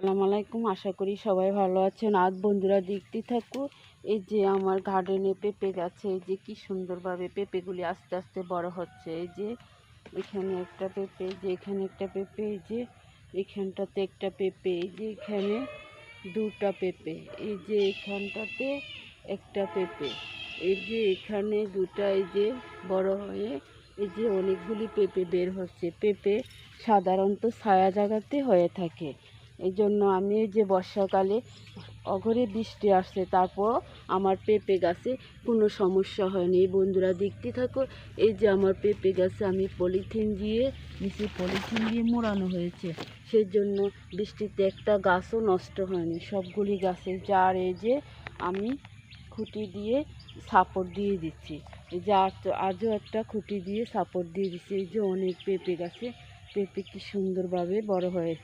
আসসালামু আলাইকুম আশা করি সবাই ভালো আছেন আজ বন্ধুরা দেখতে থাকো এই যে আমার গার্ডেনে পেঁপে গাছে এই যে কি সুন্দরভাবে পেঁপেগুলি আস্তে আস্তে বড় হচ্ছে এই যে এখানে একটা পেঁপে যে এখানে একটা পেঁপে এই যে এখানটাতে একটা পেঁপে এই যে এখানে দুটা পেঁপে এই যে এখানটাতে একটা পেঁপে এই যে এখানে দুটা এই যে বড় হয়ে এই যে অনেকগুলি পেঁপে বের হচ্ছে পেঁপে সাধারণত ছায়া জায়গাতে হয়ে থাকে এই জন্য আমি এই যে বর্ষাকালে অঘরে বৃষ্টি আসছে তারপর আমার পেঁপে গাছে কোনো সমস্যা হয়নি। এই বন্ধুরা দেখতে থাকো, এই যে আমার পেঁপে গাছে আমি পলিথিন দিয়ে নিচে পলিথিন দিয়ে মোড়ানো হয়েছে। সেই জন্য বৃষ্টিতে একটা গাছও নষ্ট হয়নি। সবগুলি গাছের যার এই যে আমি খুঁটি দিয়ে সাপোর্ট দিয়ে দিচ্ছি। এই যে আজও একটা খুঁটি দিয়ে সাপোর্ট দিয়ে দিচ্ছি। এই যে অনেক পেঁপে গাছে, পেঁপে কি সুন্দরভাবে বড় হয়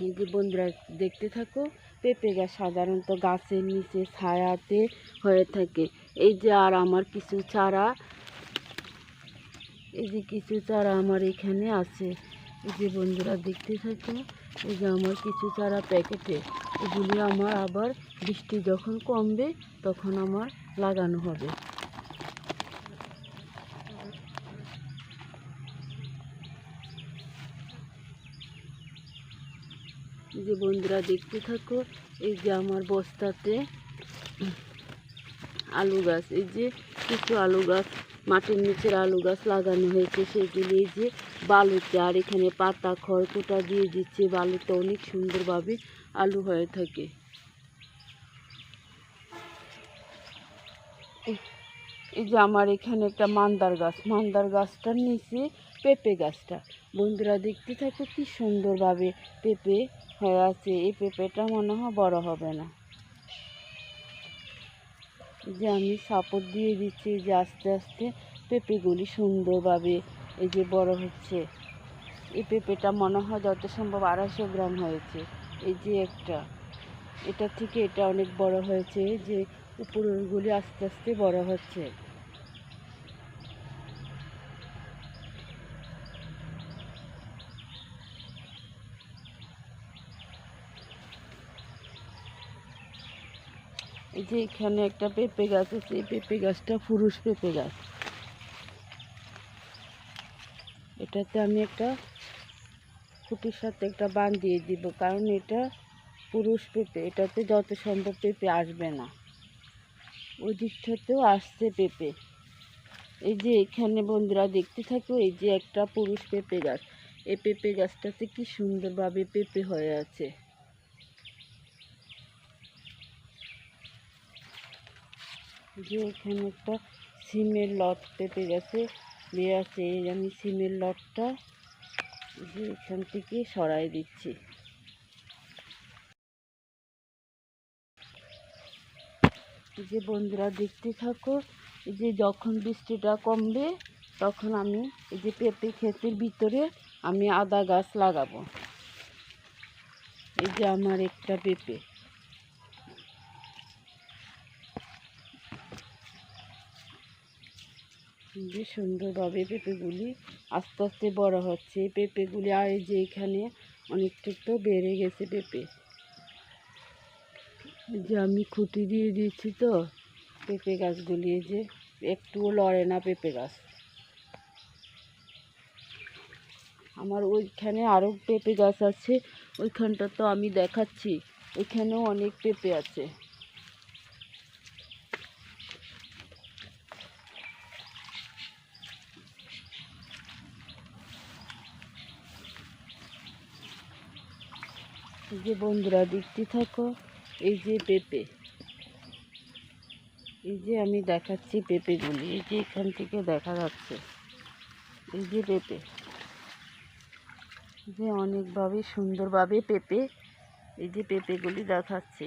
এই যে বন্ধুরা, দেখতে থাকো, পেঁপে গাছ সাধারণত গাছের নিচে ছায়াতে হয়ে থাকে। এই যে আর আমার কিছু চারা, এই যে কিছু চারা আমার এখানে আছে। এই যে বন্ধুরা, দেখতে থাকো, এই যে আমার কিছু চারা প্যাকেটে। এগুলি আমার আবার বৃষ্টি যখন কমবে, তখন আমার লাগানো হবে। যে বন্ধুরা দেখতে থাকো, এই যে আমার বস্তাতে আলু গাছ, এই যে কিছু আলু গাছ, মাটির নিচের আলু গাছ লাগানো হয়েছে, সেগুলি এই যে বালুতে, আর এখানে পাতা খড় খড়কুটা দিয়ে দিচ্ছে, বালুতে অনেক সুন্দরভাবে আলু হয়ে থাকে। এই- এই যে আমার এখানে একটা মান্দার গাছ, মান্দার গাছটার নিচে পেঁপে গাছটা বন্ধুরা দেখতে থাকো কি সুন্দরভাবে পেঁপে হয়ে আছে। এই পেঁপেটা মনে হয় বড় হবে না। যে আমি সাপোর্ট দিয়ে দিচ্ছি যে আস্তে আস্তে পেঁপেগুলি সুন্দরভাবে এই যে বড় হচ্ছে। এই পেঁপেটা মনে হয় যত সম্ভব আড়াইশো গ্রাম হয়েছে। এই যে একটা, এটা থেকে এটা অনেক বড় হয়েছে যে উপরেরগুলি আস্তে আস্তে বড় হচ্ছে। এই যে এখানে একটা পেঁপে গাছ আছে, এই পেঁপে গাছটা পুরুষ পেঁপে গাছ। এটাতে আমি একটা খুঁটির সাথে একটা বান দিয়ে দিব, কারণ এটা পুরুষ পেঁপে, এটাতে যত সম্ভব পেঁপে আসবে না। ওই দিকটাতেও আসছে পেঁপে। এই যে এখানে বন্ধুরা দেখতে থাকো, এই যে একটা পুরুষ পেঁপে গাছ। এই পেঁপে গাছটাতে কি সুন্দরভাবে পেঁপে হয়ে আছে। যে এখানে একটা সিমের লট পেঁপে গেছে। বেয়ে আছে আমি সিমের লটটা যে এখান থেকে সরাই দিচ্ছি। যে বন্ধুরা দেখতে থাকো যে যখন বৃষ্টিটা কমবে তখন আমি এই যে পেঁপে ক্ষেতের ভিতরে আমি আদা গাছ লাগাবো। এই যে আমার একটা পেঁপে। যে সুন্দরভাবে পেঁপেগুলি আস্তে আস্তে বড় হচ্ছে। পেঁপেগুলি আর এই যে এখানে অনেকটা তো বেড়ে গেছে পেঁপে। যে আমি খুঁটি দিয়ে দিয়েছি তো পেঁপে গাছগুলি, এই যে একটুও লড়ে না পেঁপে গাছ। আমার ওইখানে আরও পেঁপে গাছ আছে, ওইখানটা তো আমি দেখাচ্ছি। ওইখানেও অনেক পেঁপে আছে। এই যে বন্ধুরা, দেখতে থাকো, এই যে পেঁপে। এই যে আমি দেখাচ্ছি পেঁপেগুলি, এই যে এখান থেকে দেখা যাচ্ছে, এই যে পেঁপে। যে অনেকভাবে সুন্দরভাবে পেঁপে, এই যে পেঁপেগুলি দেখাচ্ছে।